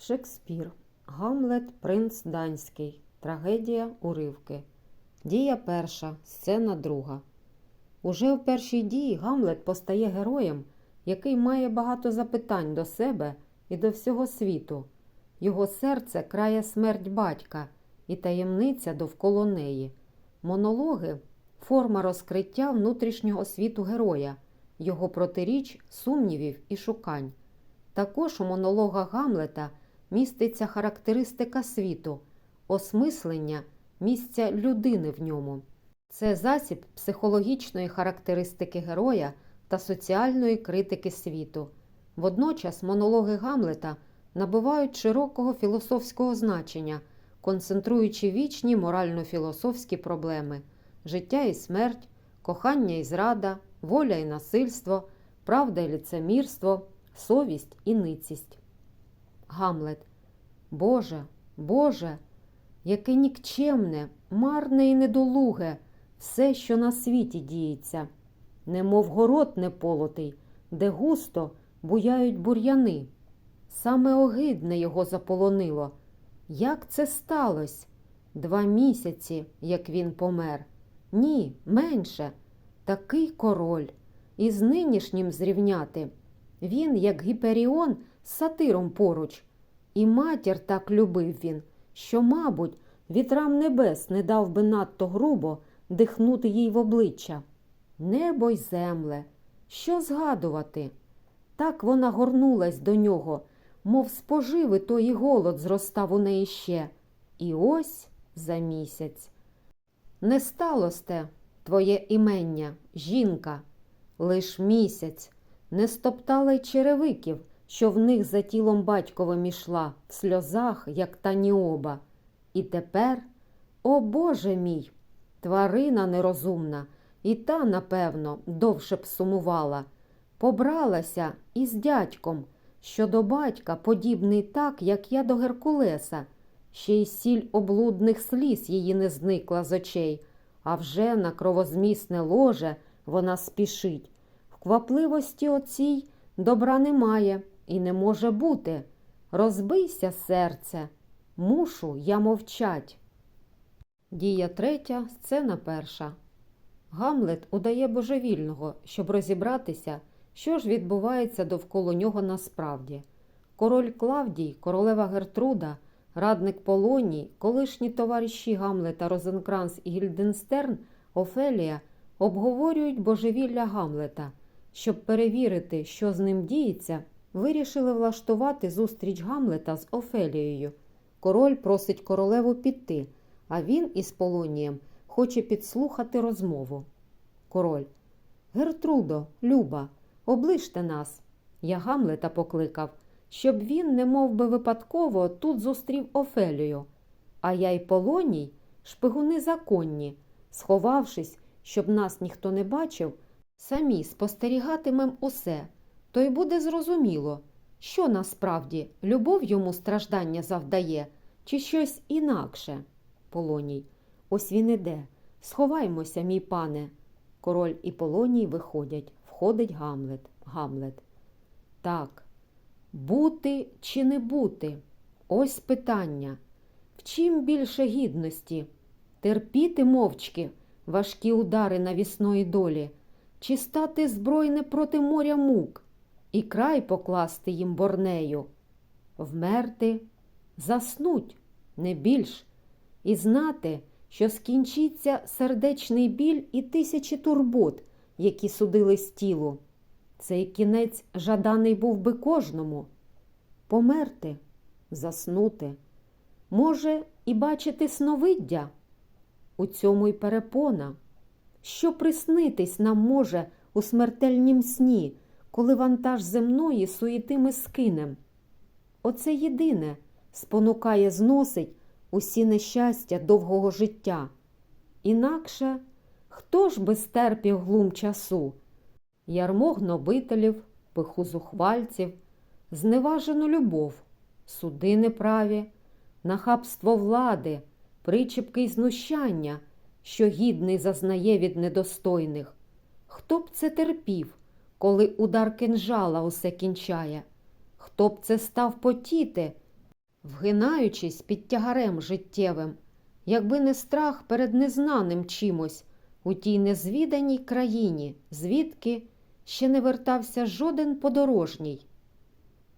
Шекспір. Гамлет, принц данський. Трагедія уривки. Дія перша, сцена друга. Уже в першій дії Гамлет постає героєм, який має багато запитань до себе і до всього світу. Його серце крає смерть батька і таємниця довкола неї. Монологи форма розкриття внутрішнього світу героя, його протиріч сумнівів і шукань. Також у монологах Гамлета міститься характеристика світу, осмислення місця людини в ньому. Це засіб психологічної характеристики героя та соціальної критики світу. Водночас монологи Гамлета набувають широкого філософського значення, концентруючи вічні морально-філософські проблеми життя і смерть, кохання і зрада, воля і насильство, правда і лицемірство, совість і ницість. Гамлет. Боже, Боже, яке нікчемне, марне і недолуге все, що на світі діється, немов город неполотий, де густо буяють бур'яни. Саме огидне його заполонило. Як це сталося? Два місяці, як він помер. Ні, менше. Такий король. І з нинішнім зрівняти. Він, як Гіперіон, з сатиром поруч. І матір так любив він, що, мабуть, вітрам небес не дав би надто грубо дихнути їй в обличчя. Небо й земле, що згадувати? Так вона горнулась до нього, мов споживи, то і голод зростав у неї ще. І ось за місяць. Не сталося те, твоє імення, жінка, лиш місяць, не стоптала й черевиків, що в них за тілом батьковим ішла, в сльозах, як та ніоба. І тепер, о Боже мій, тварина нерозумна, і та, напевно, довше б сумувала, побралася із дядьком, що до батька подібний так, як я до Геркулеса, ще й сіль облудних сліз її не зникла з очей, а вже на кровозмісне ложе вона спішить. В квапливості оцій добра немає і не може бути. Розбийся, серце, мушу я мовчать. Дія третя, сцена перша. Гамлет удає божевільного, щоб розібратися, що ж відбувається довкола нього насправді. Король Клавдій, королева Гертруда, радник Полоній, колишні товариші Гамлета Розенкранц і Гільденстерн, Офелія обговорюють божевілля Гамлета. Щоб перевірити, що з ним діється, вирішили влаштувати зустріч Гамлета з Офелією. Король просить королеву піти, а він із Полонієм хоче підслухати розмову. Король. Гертрудо, Люба, оближте нас. Я Гамлета покликав, щоб він, не мов би випадково, тут зустрів Офелію. А я й Полоній, шпигуни законні, сховавшись, щоб нас ніхто не бачив, самі спостерігатимем усе, то й буде зрозуміло, що насправді любов йому страждання завдає, чи щось інакше. Полоній. Ось він іде. Сховаймося, мій пане. Король і Полоній виходять. Входить Гамлет. Гамлет. Так. Бути чи не бути? Ось питання. В чим більше гідності? Терпіти мовчки важкі удари навісної долі, чи стати збройне проти моря мук і край покласти їм борнею, вмерти, заснуть, не більш, і знати, що скінчиться сердечний біль і тисячі турбот, які судились тілу. Цей кінець жаданий був би кожному. Померти, заснути, може, і бачити сновиддя. У цьому й перепона. Що приснитись нам може у смертельнім сні, коли вантаж земної суєти ми скинем? Оце єдине спонукає зносить усі нещастя довгого життя. Інакше хто ж би стерпів глум часу? Ярмо гнобителів, пиху зухвальців, зневажену любов, суди неправі, нахабство влади, причіпки й знущання, що гідний зазнає від недостойних. Хто б це терпів, коли удар кинжала усе кінчає? Хто б це став потіти, вгинаючись під тягарем життєвим, якби не страх перед незнаним чимось у тій незвіданій країні, звідки ще не вертався жоден подорожній.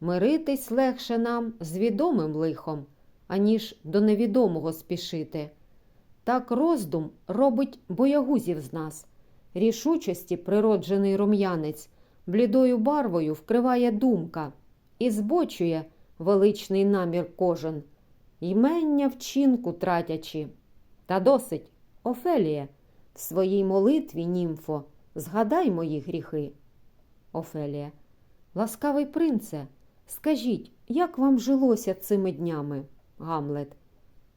Миритись легше нам з відомим лихом, аніж до невідомого спішити. Так роздум робить боягузів з нас, рішучості природжений рум'янець, блідою барвою вкриває думка і збочує величний намір кожен, ймення вчинку тратячи. Та досить, Офеліє, в своїй молитві, німфо, згадай мої гріхи. Офелія, ласкавий принце, скажіть, як вам жилося цими днями? Гамлет.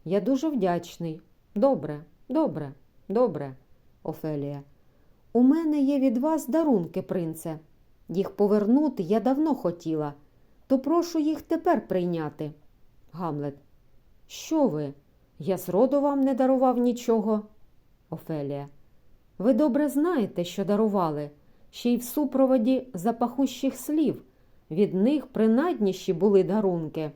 Я дуже вдячний. Добре, добре, добре, Офелія. У мене є від вас дарунки, принце. Їх повернути я давно хотіла, то прошу їх тепер прийняти. Гамлет. Що ви? Я зроду вам не дарував нічого. Офелія. Ви добре знаєте, що дарували, ще й в супроводі запахущих слів. Від них принадніші були дарунки,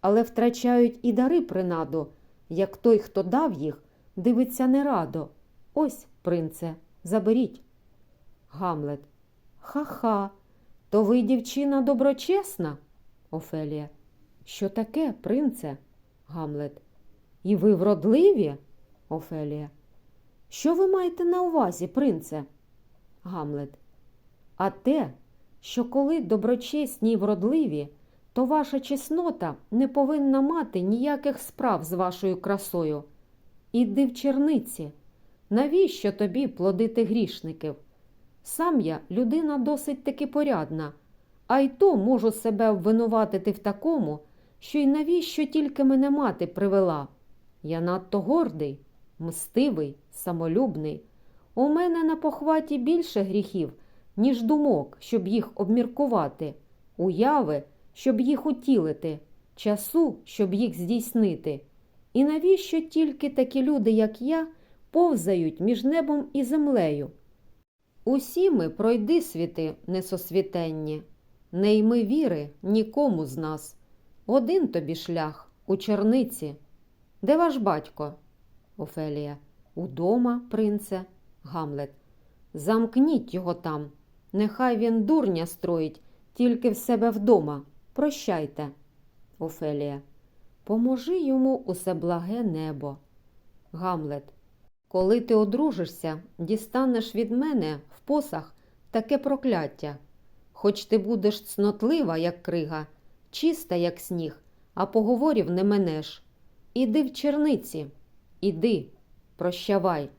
але втрачають і дари принаду, як той, хто дав їх, дивиться нерадо. Ось, принце, заберіть. Гамлет. Ха-ха, то ви, дівчина, доброчесна? Офелія. Що таке, принце? Гамлет. І ви вродливі? Офелія. Що ви маєте на увазі, принце? Гамлет. А те, що коли доброчесні й вродливі, то ваша чеснота не повинна мати ніяких справ з вашою красою. Іди в черниці. Навіщо тобі плодити грішників? Сам я людина досить таки порядна, а й то можу себе обвинуватити в такому, що й навіщо тільки мене мати привела. Я надто гордий, мстивий, самолюбний. У мене на похваті більше гріхів, ніж думок, щоб їх обміркувати, уяви, щоб їх утілити, часу, щоб їх здійснити. І навіщо тільки такі люди, як я, повзають між небом і землею? Усі ми пройди світи несосвітенні, не йми віри нікому з нас. Один тобі шлях у черниці. Де ваш батько? Офелія. Удома, принце. Гамлет. Замкніть його там. Нехай він дурня строїть, тільки в себе вдома. Прощайте. Офелія. Поможи йому усе благе небо. Гамлет. Коли ти одружишся, дістанеш від мене в посах таке прокляття. Хоч ти будеш цнотлива, як крига, чиста, як сніг, а поговорів не менеш. Іди в черниці, іди, прощавай.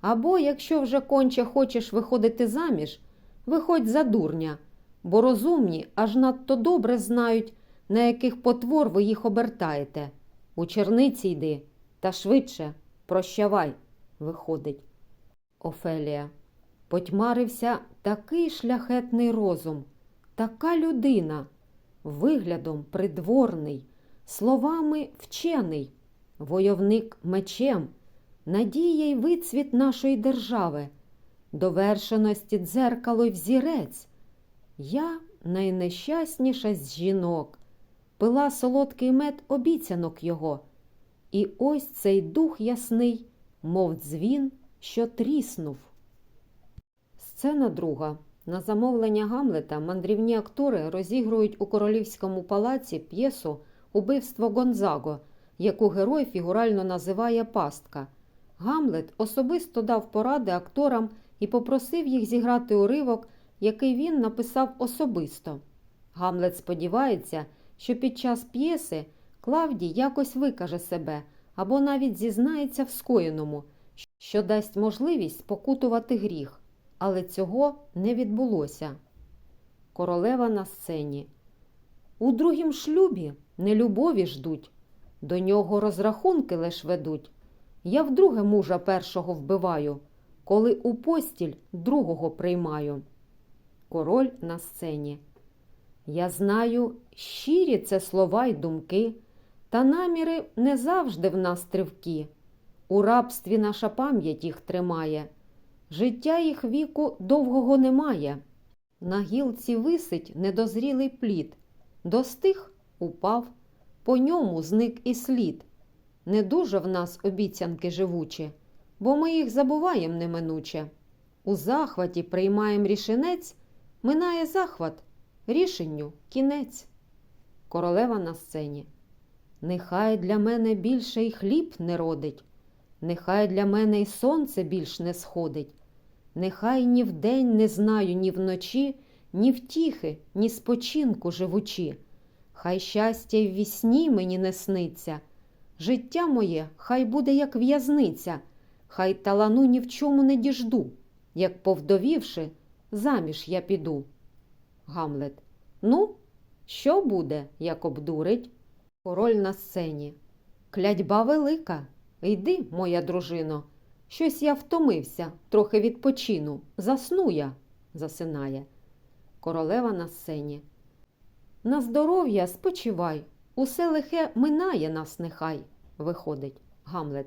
Або, якщо вже конче хочеш виходити заміж, виходь за дурня, бо розумні аж надто добре знають, на яких потвор ви їх обертаєте. У черниці йди, та швидше, прощавай, виходить. Офелія. Потьмарився такий шляхетний розум, така людина, виглядом придворний, словами вчений, войовник мечем, надія й вицвіт нашої держави, довершеності дзеркало й взірець. Я найнещасніша з жінок, пила солодкий мед обіцянок його, і ось цей дух ясний, мов дзвін, що тріснув. Сцена друга. На замовлення Гамлета мандрівні актори розігрують у королівському палаці п'єсу Убивство Гонзаго, яку герой фігурально називає Пастка. Гамлет особисто дав поради акторам і попросив їх зіграти уривок, який він написав особисто. Гамлет сподівається, що під час п'єси Клавдій якось викаже себе або навіть зізнається в скоєному, що дасть можливість покутувати гріх. Але цього не відбулося. Королева на сцені. У другім шлюбі нелюбові ждуть, до нього розрахунки лиш ведуть. Я вдруге мужа першого вбиваю, коли у постіль другого приймаю. Король на сцені. Я знаю, щирі це слова й думки, та наміри не завжди в нас тривкі. У рабстві наша пам'ять їх тримає. Життя їх віку довгого немає. На гілці висить недозрілий плід, достиг упав, по ньому зник і слід. Не дуже в нас обіцянки живучі, бо ми їх забуваєм неминуче. У захваті приймаєм рішенець, минає захват, рішенню кінець. Королева на сцені. Нехай для мене більше й хліб не родить, нехай для мене й сонце більш не сходить, нехай ні вдень не знаю, ні вночі, ні втіхи, ні спочинку живучі. Хай щастя й вісні мені не сниться. Життя моє хай буде, як в'язниця, хай талану ні в чому не діжду, як повдовівши, заміж я піду. Гамлет. Ну, що буде, як обдурить? Король на сцені. Клядьба велика. Йди, моя дружино. Щось я втомився, трохи відпочину. Засну я, засинає. Королева на сцені. На здоров'я спочивай. Усе лихе минає нас нехай, виходить Гамлет.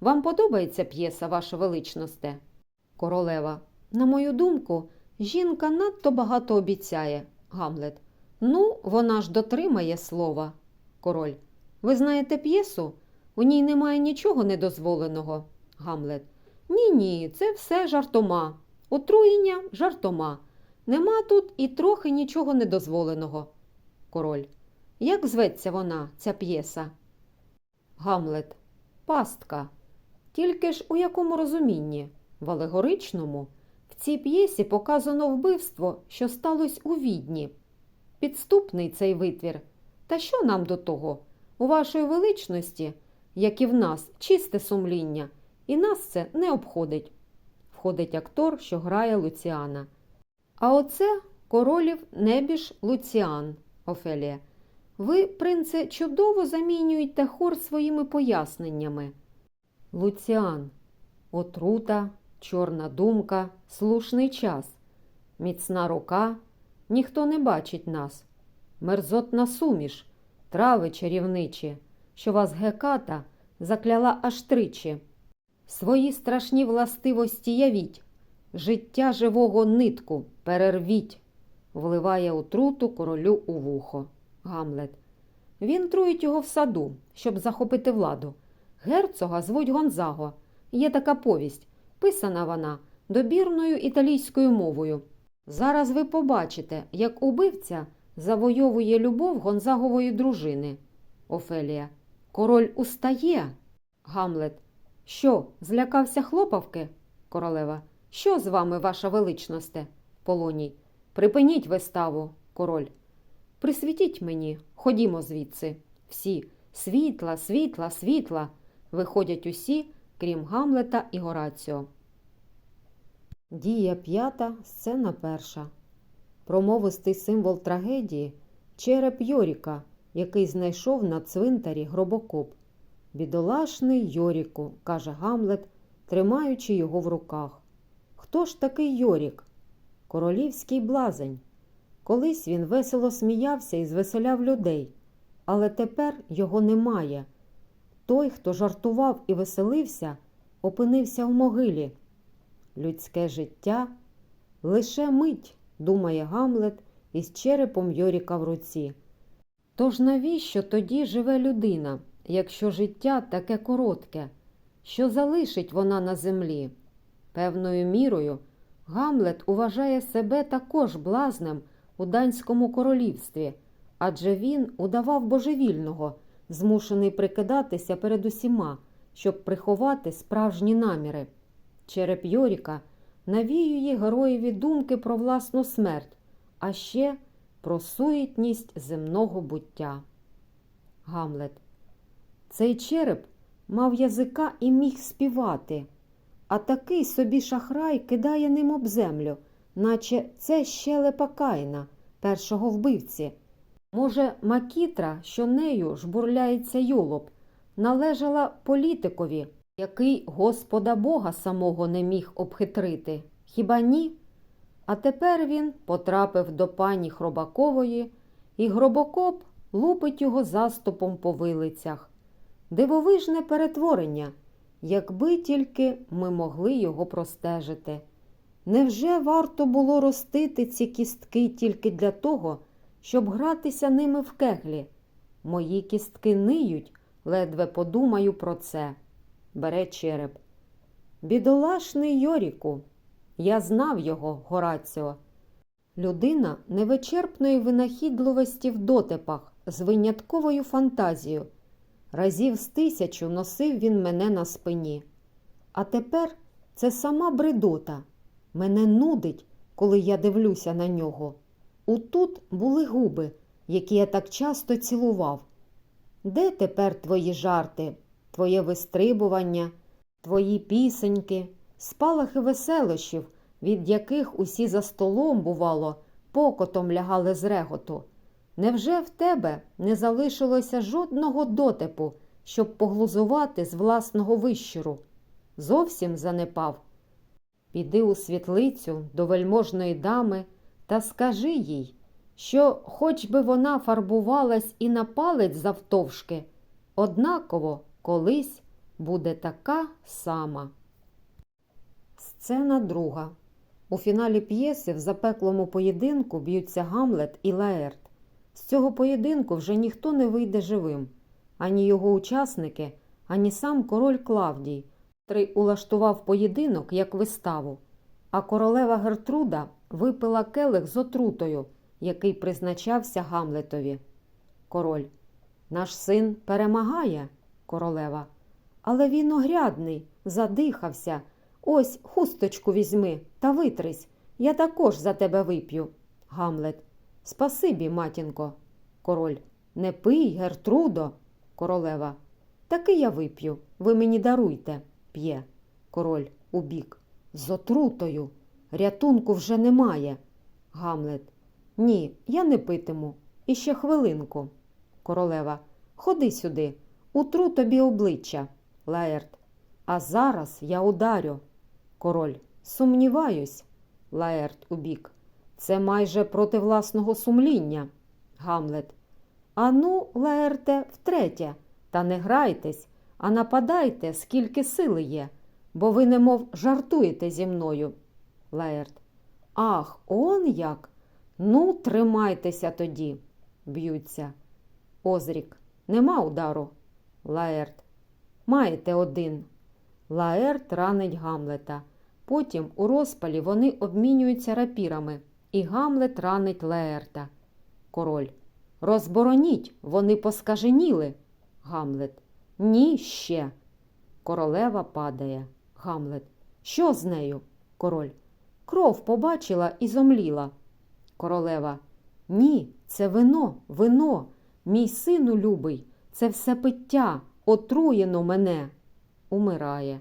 Вам подобається п'єса, ваша величносте? Королева. На мою думку, жінка надто багато обіцяє. Гамлет. Ну, вона ж дотримає слова. Король. Ви знаєте п'єсу? У ній немає нічого недозволеного. Гамлет. Ні, ні, це все жартома. Отруєння жартома. Нема тут і трохи нічого недозволеного. Король. Як зветься вона, ця п'єса? Гамлет. Пастка. Тільки ж у якому розумінні? В алегоричному. В цій п'єсі показано вбивство, що сталося у відні. Підступний цей витвір. Та що нам до того? У вашої величності, як і в нас, чисте сумління, і нас це не обходить. Входить актор, що грає Луціана. А оце королів небіж Луціан, Офелія. Ви, принце, чудово замінюєте хор своїми поясненнями. Луціан. Отрута, чорна думка, слушний час. Міцна рука, ніхто не бачить нас. Мерзотна суміш, трави чарівничі, що вас геката закляла аж тричі. Свої страшні властивості явіть, життя живого нитку перервіть, вливає отруту королю у вухо. Гамлет. Він труїть його в саду, щоб захопити владу. Герцога звуть Гонзаго. Є така повість, писана вона добірною італійською мовою. Зараз ви побачите, як убивця завойовує любов Гонзагової дружини. Офелія. Король устає. Гамлет. Що, злякався хлопавки? Королева. Що з вами, ваша величносте? Полоній. Припиніть виставу, король. Присвітіть мені, ходімо звідси. Всі світла, світла, світла. Виходять усі, крім Гамлета і Гораціо. Дія п'ята, сцена перша. Промовистий символ трагедії череп Йоріка, який знайшов на цвинтарі гробокоп. Бідолашний Йоріку, каже Гамлет, тримаючи його в руках. Хто ж такий Йорік? Королівський блазень. Колись він весело сміявся і звеселяв людей, але тепер його немає. Той, хто жартував і веселився, опинився в могилі. Людське життя лише мить, думає Гамлет із черепом Йоріка в руці. Тож навіщо тоді живе людина, якщо життя таке коротке, що залишить вона на землі? Певною мірою Гамлет уважає себе також блазнем у данському королівстві, адже він удавав божевільного, змушений прикидатися перед усіма, щоб приховати справжні наміри. Череп Йоріка навіює героєві думки про власну смерть, а ще про суєтність земного буття. Гамлет. Цей череп мав язика і міг співати, а такий собі шахрай кидає ним об землю, наче це щелепа Каїна, першого вбивці. Може, макітра, що нею жбурляється йолоб, належала політикові, який Господа Бога самого не міг обхитрити. Хіба ні? А тепер він потрапив до пані Хробакової, і гробокоп лупить його заступом по вилицях. Дивовижне перетворення, якби тільки ми могли його простежити. Невже варто було ростити ці кістки тільки для того, щоб гратися ними в кеглі? Мої кістки ниють, ледве подумаю про це. Бере череп. Бідолашний Йоріку. Я знав його, Гораціо. Людина невичерпної винахідливості в дотипах з винятковою фантазією. Разів з тисячу носив він мене на спині. А тепер це сама бредота. Мене нудить, коли я дивлюся на нього. Утут були губи, які я так часто цілував. Де тепер твої жарти, твоє вистрибування, твої пісеньки, спалахи веселощів, від яких усі за столом, бувало, покотом лягали з реготу? Невже в тебе не залишилося жодного дотипу, щоб поглузувати з власного вищуру? Зовсім занепав. Піди у світлицю до вельможної дами та скажи їй, що, хоч би вона фарбувалась і на палець завтовшки, однаково колись буде така сама. Сцена друга. У фіналі п'єси в запеклому поєдинку б'ються Гамлет і Лаерт. З цього поєдинку вже ніхто не вийде живим, ані його учасники, ані сам король Клавдій, котрий улаштував поєдинок як виставу, а королева Гертруда випила келих з отрутою, який призначався Гамлетові. Король. Наш син перемагає, королева. Але він огрядний, задихався. Ось хусточку візьми та витрись. Я також за тебе вип'ю. Гамлет. Спасибі, матінко. Король. Не пий, Гертрудо. Королева. Таки я вип'ю. Ви мені даруйте. П'є. Король убік. З отрутою. Рятунку вже немає. Гамлет. Ні, я не питиму. Іще хвилинку. Королева. Ходи сюди. Утру тобі обличчя. Лаерт. А зараз я ударю. Король. Сумніваюсь. Лаерт убік. Це майже проти власного сумління. Гамлет. Ану, Лаерте, втретє. Та не грайтесь, а нападайте, скільки сили є, бо ви немов жартуєте зі мною. Лаерт. Ах, он як. Ну, тримайтеся тоді. Б'ються. Озрік. Нема удару. Лаерт. Маєте один. Лаерт ранить Гамлета. Потім у розпалі вони обмінюються рапірами, і Гамлет ранить Лаерта. Король. Розбороніть, вони поскаженіли. Гамлет. Ні, ще. Королева падає. Гамлет. Що з нею? Король. Кров побачила і зомліла. Королева. Ні, це вино, вино. Мій сину любий, це все пиття, отруєно мене. Умирає.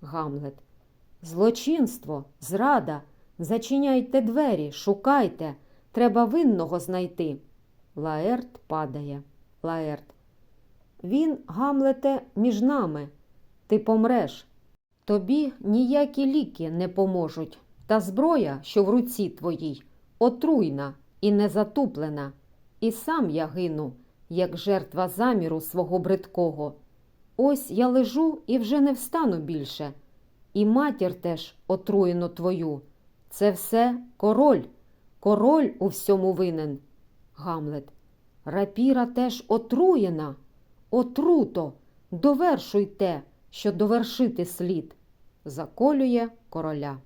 Гамлет. Злочинство, зрада. Зачиняйте двері, шукайте. Треба винного знайти. Лаерт падає. Лаерт. Він, Гамлете, між нами. Ти помреш. Тобі ніякі ліки не поможуть. Та зброя, що в руці твоїй, отруйна і незатуплена. І сам я гину, як жертва заміру свого бридкого. Ось я лежу і вже не встану більше. І матір теж отруєно твою. Це все король, король у всьому винен. Гамлет. Рапіра теж отруєна. Отруто, довершуй те, що довершити слід. Заколює короля.